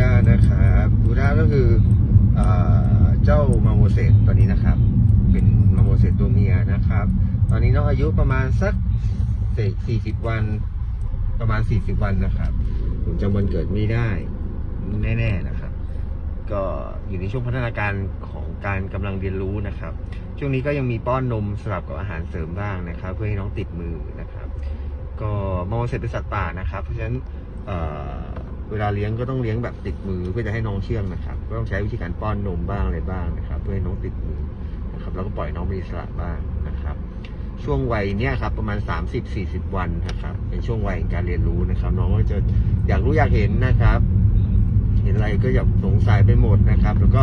ด้านะครับบูด้าก็คือเอ่อเจ้ามาโมเสสตัวนี้นะครับ เป็นมาโมเสสตัวเมียนะครับ ตอนนี้น้องอายุประมาณสักสี่สิบวันประมาณสี่สิบวันนะครับผมจำวันเกิดไม่ได้แน่ ๆนะครับ ก็อยู่ในช่วงพัฒนาการของการกำลังเรียนรู้นะครับ ช่วงนี้ก็ยังมีป้อนนมสลับกับอาหารเสริมบ้างนะครับ เพื่อให้น้องติดมือนะครับ ก็มองเสร็จเป็นสัตว์ป่านะครับ เพราะฉะนั้น เวลาเลี้ยงก็ต้องเลี้ยงแบบติดมือเพื่อจะให้น้องเชื่องนะครับ ก็ต้องใช้วิธีการป้อนนมบ้างอะไรบ้างนะครับ เพื่อให้น้องติดมือนะครับ แล้วก็ปล่อยน้องมีสระบ้างนะครับ ช่วงวัยเนี้ยครับประมาณ 30-40 วันนะครับ เป็นช่วงวัยการเรียนรู้นะครับ น้องก็จะอยากรู้อยากเห็นนะครับ เห็นอะไรก็อยากสงสัยไปหมดนะครับ แล้วก็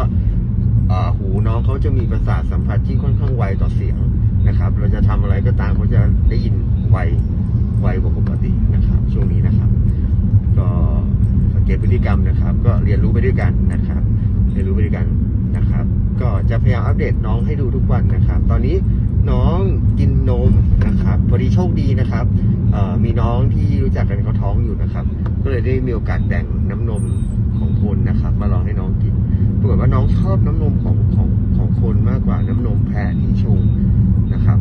หูน้องเขาจะมีประสาทสัมผัสที่ค่อนข้างไวต่อเสียงนะครับ เราจะทำอะไรก็ตามเขาจะได้ยินไวไวกว่าปกตินะครับ ช่วงนี้นะครับ ก็สังเกตพฤติกรรมนะครับ ก็เรียนรู้ไปด้วยกันนะครับ เรียนรู้ไปด้วยกันนะครับ ก็จะพยายามอัปเดตน้องให้ดูทุกวันนะครับ ตอนนี้น้องกินนมนะครับพอดีโชคดีนะครับมีน้องที่รู้จักกันเขาท้องอยู่นะครับ ก็เลยได้มีโอกาสแบ่งน้ำนมของคนนะครับ มาลองให้น้องกินปรากฏว่าน้องชอบน้ำนมของของของคนมากกว่าน้ำนมแพะที่ชงนะครับ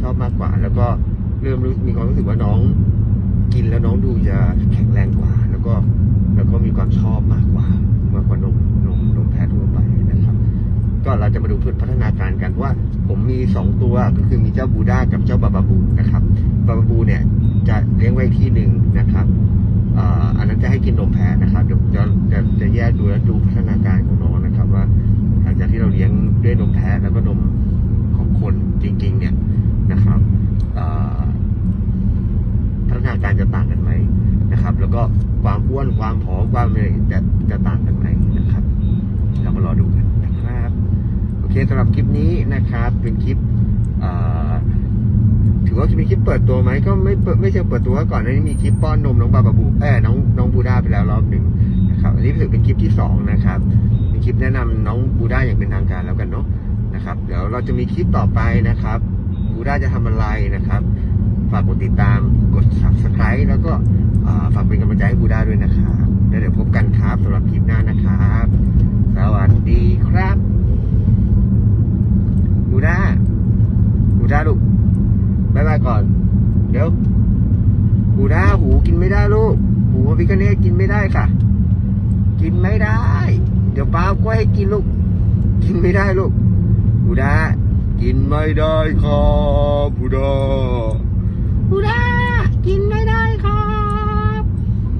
ชอบมากกว่าแล้วก็เริ่มรู้มีความรู้สึกว่าน้องกินแล้วน้องดูจะ ก็เราจะมาดูพัฒนาการกันว่า ผมมีสองตัวก็คือมีเจ้าบูด้ากับเจ้าบาบาบูนะครับบาบาบูเนี่ยจะเลี้ยงไว้ที่หนึ่งนะครับอันนั้นจะให้กินนมแพะนะครับเดี๋ยวจะจะจะแยกดูแล้วดูพัฒนาการของน้องนะครับว่า หลังจากที่เราเลี้ยงด้วยนมแพะแล้วก็นมของคนจริง ๆ เนี่ยนะครับพัฒนาการจะต่างกันไหมนะครับ แล้วก็ความอ้วนความผอมความอะไรจะจะต่างกันไหมนะครับ เรามารอดูกันนะครับ โอ เคสำหรับคลิปนี้นะครับเป็นคลิปถือว่าจะเป็นคลิปเปิดตัวไหมก็ไม่ไม่เชิงเปิดตัวก่อนหน้านี้มีคลิปป้อนนมน้องบาบาบูเออน้องน้องบูด้าไปแล้วรอบหนึ่งนะครับอันนี้ถือเป็นคลิปที่สองนะครับเป็นคลิปแนะนำน้องบูด้าอย่างเป็นทางการแล้วกันเนาะนะครับ เดี๋ยวเราจะมีคลิปต่อไปนะครับบูด้าจะทำอะไรนะครับ ฝากกดติดตามกด subscribe แล้วก็ฝากเป็นกำลังใจให้บูด้าด้วยนะครับแล้วเดี๋ยวพบกันครับสำหรับคลิปหน้านะครับ สวัสดีครับด้าบู ด้าลูกบายบายก่อน เดี๋ยว หูด้าหูกินไม่ได้ลูก หูพิคเนตกินไม่ได้ค่ะ กินไม่ได้ เดี๋ยวป้ากล้วยให้กินลูก กินไม่ได้ลูก หูด้ากินไม่ได้ครับหูด้าหูด้า